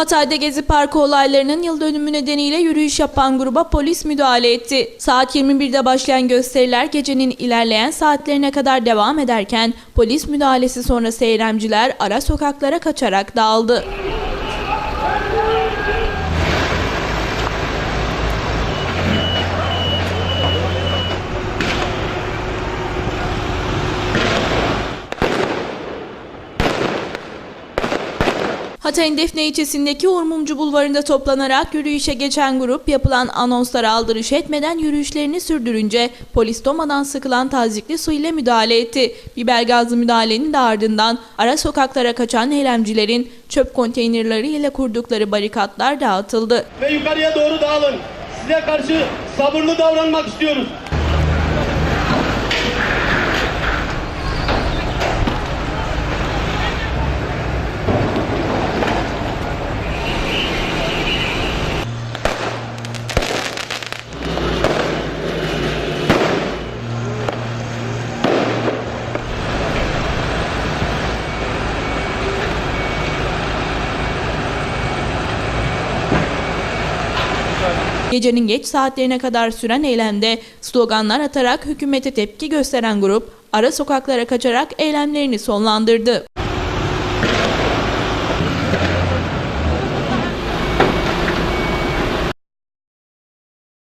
Hatay'da Gezi Parkı olaylarının yıl dönümü nedeniyle yürüyüş yapan gruba polis müdahale etti. Saat 21'de başlayan gösteriler gecenin ilerleyen saatlerine kadar devam ederken polis müdahalesi sonrası eylemciler ara sokaklara kaçarak dağıldı. Hatay'ın Defne ilçesindeki Urmumcu Bulvarı'nda toplanarak yürüyüşe geçen grup yapılan anonslara aldırış etmeden yürüyüşlerini sürdürünce polis domadan sıkılan tazikli su ile müdahale etti. Biber gazlı müdahalenin de ardından ara sokaklara kaçan eylemcilerin çöp konteynerleri ile kurdukları barikatlar dağıtıldı. ve yukarıya doğru dağılın. Size karşı sabırlı davranmak istiyoruz. Gecenin geç saatlerine kadar süren eylemde sloganlar atarak hükümete tepki gösteren grup ara sokaklara kaçarak eylemlerini sonlandırdı.